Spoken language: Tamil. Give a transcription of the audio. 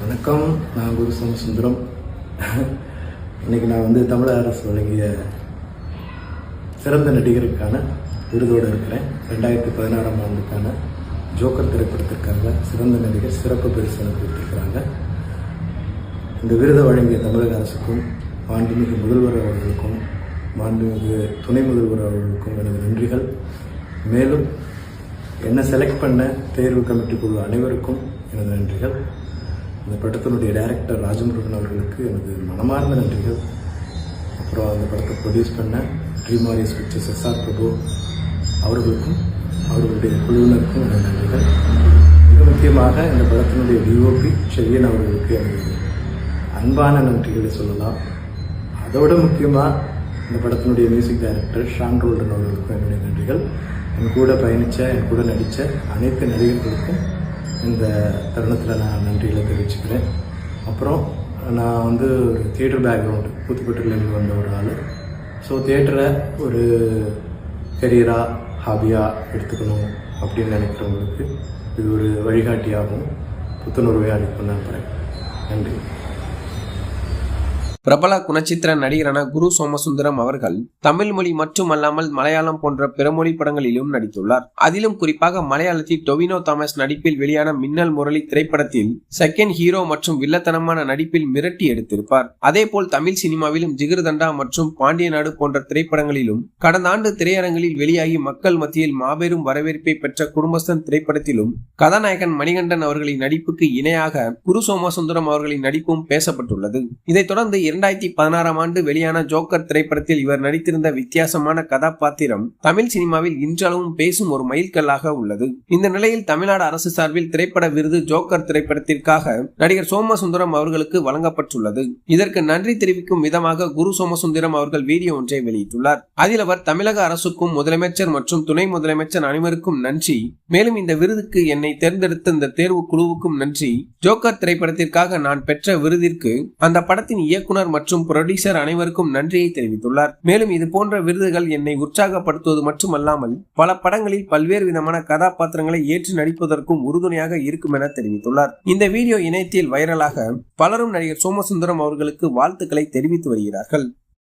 வணக்கம். நான் குரு சோமசுந்தரம் இன்றைக்கி நான் வந்து தமிழக அரசு வழங்கிய சிறந்த நடிகருக்கான விருதோடு இருக்கிறேன். ரெண்டாயிரத்தி பதினாறாம் ஆண்டுக்கான ஜோக்கர் திரைப்படத்திற்காக சிறந்த நடிகர் சிறப்பு பரிசு எனக்கு கொடுத்திருக்கிறாங்க. இந்த விருதை வழங்கிய தமிழக அரசுக்கும் மாண்புமிகு முதல்வர் அவர்களுக்கும் மாண்புமிகு துணை முதல்வர் அவர்களுக்கும் எனது நன்றிகள். மேலும் என்னை செலக்ட் பண்ண தேர்வு கமிட்டி குழு அனைவருக்கும் எனது நன்றிகள். இந்த படத்தினுடைய டைரக்டர் ராஜமுருகன் அவர்களுக்கு எனது மனமார்ந்த நன்றிகள். அப்புறம் அந்த படத்தை ப்ரொடியூஸ் பண்ண ட்ரீம் பிக்சர்ஸ் எஸ்ஆர் பிரபு அவர்களுக்கும் அவர்களுடைய குழுவினருக்கும் எனது நன்றிகள். மிக முக்கியமாக இந்த படத்தினுடைய டிஓபி செழியன் அவர்களுக்கு எனது அன்பான நன்றிகளை சொல்லலாம். அதோட முக்கியமாக இந்த படத்தினுடைய மியூசிக் டைரக்டர் ஷான் ரோல்டன் அவர்களுக்கும் என்னுடைய நன்றிகள். என் கூட பயணித்த என் கூட நடித்த அனைத்து நடிகர்களுக்கும் இந்த தருணத்தில் நான் நன்றிகளை தெரிவிச்சுக்கிறேன். அப்புறம் நான் வந்து ஒரு தியேட்டர் பேக்ரவுண்டு புத்துப்பட்டிலேருந்து வந்த ஒரு ஆள். ஸோ தியேட்டரை ஒரு கெரியராக ஹாபியாக எடுத்துக்கணும் அப்படின்னு நினைக்கிறவங்களுக்கு இது ஒரு வழிகாட்டியாகவும் புத்துணர்வையாக அளிக்கும் நான் நன்றி. பிரபல குணச்சித்திர நடிகரான குரு சோமசுந்தரம் அவர்கள் தமிழ் மொழி மட்டுமல்லாமல் மலையாளம் போன்ற பிற மொழி படங்களிலும் நடித்துள்ளார். அதிலும் குறிப்பாக மலையாளத்தில் டொவினோ தாமஸ் நடிப்பில் வெளியான மின்னல் முரளி திரைப்படத்தில் செகண்ட் ஹீரோ மற்றும் வில்லத்தனமான நடிப்பில் மிரட்டி எடுத்திருப்பார். அதேபோல் தமிழ் சினிமாவிலும் ஜிகிர்தண்டா மற்றும் பாண்டிய நாடு போன்ற திரைப்படங்களிலும் கடந்த ஆண்டு திரையரங்கில் வெளியாகி மக்கள் மத்தியில் மாபெரும் வரவேற்பை பெற்ற குடும்பஸ்தன் திரைப்படத்திலும் கதாநாயகன் மணிகண்டன் அவர்களின் நடிப்புக்கு இணையாக குரு சோமசுந்தரம் அவர்களின் நடிப்பும் பேசப்பட்டுள்ளது. இதைத் தொடர்ந்து இரண்டாயிரத்தி பதினாறாம் ஆண்டு வெளியான ஜோக்கர் திரைப்படத்தில் இவர் நடித்திருந்த வித்தியாசமான கதாபாத்திரம் தமிழ் சினிமாவில் இன்றளவும் பேசும் ஒரு மைல்கல்லாக உள்ளது. இந்த நிலையில் தமிழ்நாடு அரசு சார்பில் திரைப்பட விருது ஜோக்கர் திரைப்படத்திற்காக நடிகர் சோமசுந்தரம் அவர்களுக்கு வழங்கப்பட்டுள்ளது. இதற்கு நன்றி தெரிவிக்கும் விதமாக குரு சோமசுந்தரம் அவர்கள் வீடியோ ஒன்றை வெளியிட்டுள்ளார். அதில் அவர் தமிழக அரசுக்கும் முதலமைச்சர் மற்றும் துணை முதலமைச்சர் அனைவருக்கும் நன்றி. மேலும் இந்த விருதுக்கு என்னை தேர்ந்தெடுத்த இந்த தேர்வு குழுவுக்கும் நன்றி. ஜோக்கர் திரைப்படத்திற்காக நான் பெற்ற விருதிற்கு அந்த படத்தின் இயக்குனர் மற்றும் புரொடியூசர் அனைவருக்கும் நன்றியை தெரிவித்துள்ளார். மேலும் இது போன்ற விருதுகள் என்னை உற்சாகப்படுத்துவது மட்டுமல்லாமல் பல படங்களில் பல்வேறு விதமான கதாபாத்திரங்களை ஏற்று நடிப்பதற்கும் உறுதுணையாக இருக்கும் என தெரிவித்துள்ளார். இந்த வீடியோ இணையத்தில் வைரலாக பலரும் நடிகர் சோமசுந்தரம் அவர்களுக்கு வாழ்த்துக்களை தெரிவித்து வருகிறார்கள்.